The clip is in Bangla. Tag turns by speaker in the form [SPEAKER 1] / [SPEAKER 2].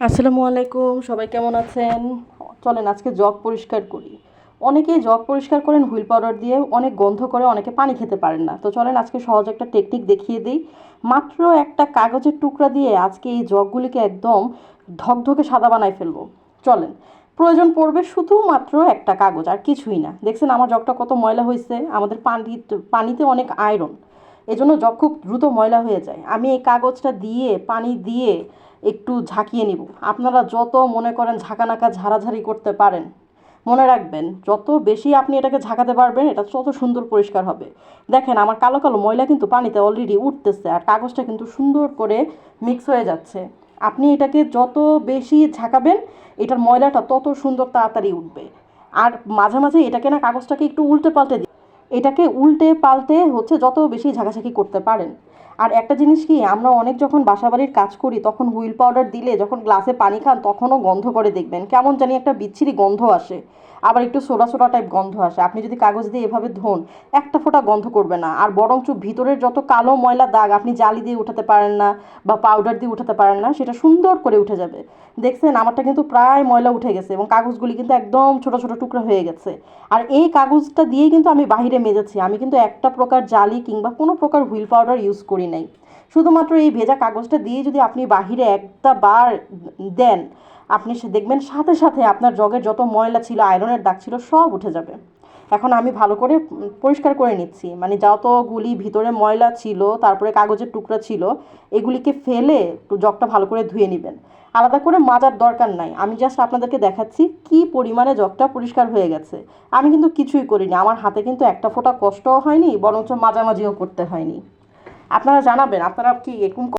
[SPEAKER 1] আসসালামু আলাইকুম, সবাই কেমন আছেন? চলেন আজকে জগ পরিষ্কার করি। অনেকেই জগ পরিষ্কার করেন, হুইল পাউডার দিয়ে অনেক গন্ধ করে, অনেকে পানি খেতে পারেন না। তো চলেন আজকে সহজ একটা টেকনিক দেখিয়ে দিই। মাত্র একটা কাগজের টুকরা দিয়ে আজকে এই জগগুলিকে একদম ধকধকে সাদা বানাই ফেলব। চলেন, প্রয়োজন পড়বে শুধুমাত্র একটা কাগজ, আর কিছুই না। দেখছেন আমার জগটা কত ময়লা হয়েছে আমাদের পানি পানিতে অনেক আয়রন এজন্য জগ খুব দ্রুত ময়লা হয়ে যায়। আমি এই কাগজটা দিয়ে, পানি দিয়ে একটু ঝাঁকিয়ে নিব। আপনারা যত মনে করেন ঝাঁকানাকা ঝাড়াঝাড়ি করতে পারেন, মনে রাখবেন যত বেশি আপনি এটাকে ঝাঁকাতে পারবেন, এটা তত সুন্দর পরিষ্কার হবে। দেখেন আমার কালো কালো ময়লা কিন্তু পানিতে অলরেডি উঠতেছে আর কাগজটা কিন্তু সুন্দর করে মিক্স হয়ে যাচ্ছে। আপনি এটাকে যত বেশি ঝাঁকাবেন, এটার ময়লাটা তত সুন্দর তাড়াতাড়ি উঠবে। আর মাঝে মাঝে এটাকে না কাগজটাকে একটু উল্টে পাল্টে এটাকে উল্টে পাল্টে হচ্ছে যত বেশি ঝাঁকাঝাঁকি করতে পারেন। আর একটা জিনিস কি, আমরা অনেক যখন বাসাবাড়ির কাজ করি, তখন হুইল পাউডার দিলে যখন গ্লাসে পানি খান, তখনও গন্ধ করে দেখবেন। কেমন জানি একটা বিচ্ছিরি গন্ধ আসে। আবার একটু সোডা সোডা টাইপ গন্ধ আসে। আপনি যদি কাগজ দিয়ে এভাবে ধোন, একটা ফোঁটা গন্ধ করবে না। আর বরঞ্চ ভিতরের যত কালো ময়লা দাগ, আপনি জালি দিয়ে উঠাতে পারেন না বা পাউডার দিয়ে উঠাতে পারেন না, সেটা সুন্দর করে উঠে যাবে। দেখছেন, আমারটা কিন্তু প্রায় ময়লা উঠে গেছে এবং কাগজগুলি কিন্তু একদম ছোট ছোট টুকরা হয়ে গেছে। আর এই কাগজটা দিয়েই কিন্তু আমি বাহিরে মেজেছি। আমি কিন্তু একটা প্রকার জালি কিংবা কোনো প্রকার হুইল পাউডার ইউজ করি নাই। শুধুমাত্র এই ভেজা কাগজটা দিয়ে যদি আপনি বাহিরে একটা বার দেন, আপনি সে দেখবেন সাথে সাথে আপনার জগের যত ময়লা ছিল, আয়রনের দাগ ছিল, সব উঠে যাবে। এখন আমি ভালো করে পরিষ্কার করে নিচ্ছি। মানে যতগুলি ভিতরে ময়লা ছিল, তারপরে কাগজের টুকরা ছিল, এগুলিকে ফেলে জগটা ভালো করে ধুয়ে নেবেন। আলাদা করে মাজার দরকার নাই। আমি জাস্ট আপনাদেরকে দেখাচ্ছি কি পরিমাণে জগটা পরিষ্কার হয়ে গেছে। আমি কিন্তু কিছুই করিনি। আমার হাতে কিন্তু একটা ফোঁটা কষ্টও হয়নি, বরঞ্চ মাঝামাঝিও করতে হয়নি। আপনারা জানাবেন আপনারা কি এরকম